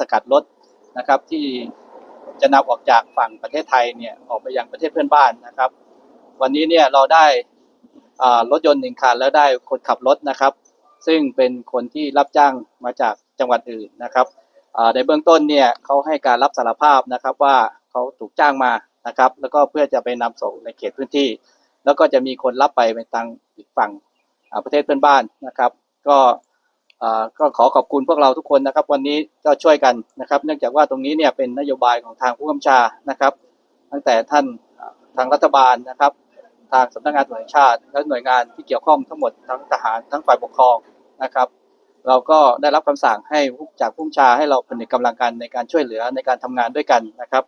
สกัดรถนะครับที่จะนำออกจากฝั่งประเทศไทยเนี่ยออกไปยังประเทศเพื่อนบ้านนะครับ วันนี้เนี่ยเราได้รถยนต์หนึ่งคันแล้วได้คนขับรถนะครับ ซึ่งเป็นคนที่รับจ้างมาจากจังหวัดอื่นนะครับในเบื้องต้นเนี่ยเขาให้การรับสารภาพนะครับว่าเขาถูกจ้างมานะครับ แล้วก็เพื่อจะไปนำส่งในเขตพื้นที่ แล้วก็จะมีคนรับไปไปทางอีกฝั่งประเทศเพื่อนบ้านนะครับ ก็ ก็ขอขอบคุณพวกเราทุกคนนะครับ วันนี้ก็ช่วยกันนะครับ เนื่องจากว่าตรงนี้เนี่ยเป็นนโยบายของทางผู้กำชานะครับ ตั้งแต่ท่านทางรัฐบาลนะครับ ทางสำนักงานตำรวจแห่งชาติและหน่วยงานที่เกี่ยวข้องทั้งหมดทั้งทหารทั้งฝ่ายปกครองนะครับ เราก็ได้รับคำสั่งให้จากผู้บัญชาให้เราเป็นกำลังกันในการช่วยเหลือในการทำงานด้วยกันนะครับ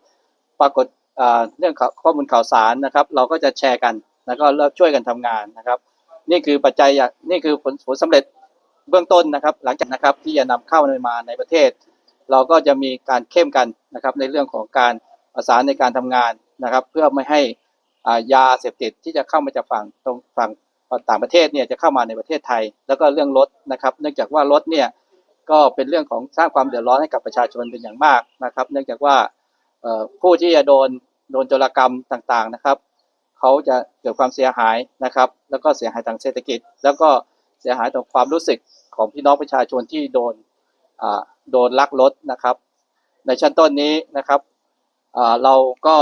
ปรากฏเรื่องข้อมูลข่าวสารนะครับ เราก็จะแชร์กันแล้วก็เริ่มช่วยกันทำงานนะครับ นี่คือปัจจัยอย่างนี่คือผลผลสำเร็จ เบื้องต้นนะครับ หลังจากนะครับที่จะนำเข้ามาในประเทศ เราก็จะมีการเข้มกันนะครับในเรื่องของการประสานในการทำงานนะครับ เพื่อไม่ให้ยาเสพติดที่จะเข้ามาจากฝั่งตรงฝั่งต่างประเทศเนี่ยจะเข้ามาในประเทศไทย แล้วก็เรื่องรถนะครับ เนื่องจากว่ารถเนี่ยก็เป็นเรื่องของสร้างความเดือดร้อนให้กับประชาชนเป็นอย่างมากนะครับ เนื่องจากว่าผู้ที่จะโดนโดนโจรกรรมต่างๆนะครับเขาจะเกิดความเสียหายนะครับ แล้วก็เสียหายทางเศรษฐกิจ แล้วก็เสียหายต่อความรู้สึก ของพี่น้องประชาชนที่โดนโดนลักรถนะครับ ในชั้นต้นนี้นะครับเราก็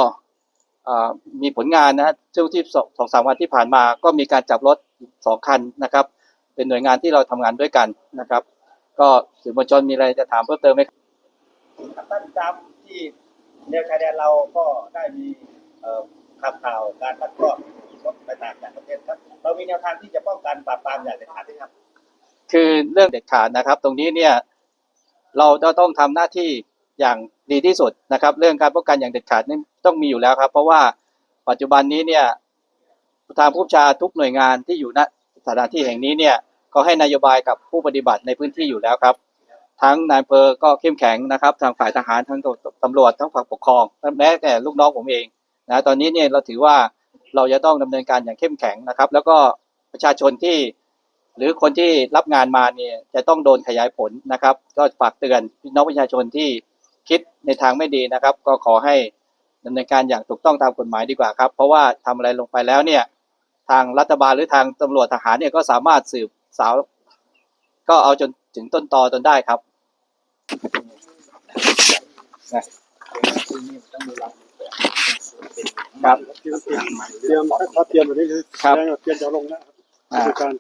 มีผลงานนะฮะช่วงที่สองสามวันที่ผ่านมา ก็มีการจับรถสองคันนะครับ เป็นหน่วยงานที่เราทำงานด้วยกันนะครับ ก็สื่อมวลชนมีอะไรจะถามเพิ่มเติมไหมครับท่านจำที่แนวชายแดนเราก็ได้มีข่าวข่าวการลักลอบรถไปต่างประเทศครับ เรามีแนวทางที่จะป้องกันปราบปรามอย่างเด็ดขาดไหมครับ คือเรื่องเด็ดขาดนะครับ ตรงนี้เนี่ยเราจะต้องทำหน้าที่อย่างดีที่สุดนะครับ เรื่องการป้องกันอย่างเด็ดขาดนี่ต้องมีอยู่แล้วครับ เพราะว่าปัจจุบันนี้เนี่ยทางผู้ชาทุกหน่วยงานที่อยู่ณสถานที่แห่งนี้เนี่ยเขาให้นโยบายกับผู้ปฏิบัติในพื้นที่อยู่แล้วครับ ทั้งนายเภอก็เข้มแข็งนะครับ ทางฝ่ายทหารทั้งตำรวจทั้งฝ่ายปกครองแม้แต่ลูกน้องผมเองนะตอนนี้เนี่ยเราถือว่าเราจะต้องดำเนินการอย่างเข้มแข็งนะครับ แล้วก็ประชาชนที่ หรือคนที่รับงานมาเนี่ยจะต้องโดนขยายผลนะครับ ก็ฝากเตือนพี่น้องประชาชนที่คิดในทางไม่ดีนะครับ ก็ขอให้ดำเนินการอย่างถูกต้องตามกฎหมายดีกว่าครับ เพราะว่าทำอะไรลงไปแล้วเนี่ยทางรัฐบาลหรือทางตำรวจทหารเนี่ยก็สามารถสืบสาว ก็เอาจนถึงต้นตอจนได้ครับครับเตรียมถ้าเตรียมแบบนี้คือครับเตรียมจะลงนะครับอ่าคือการ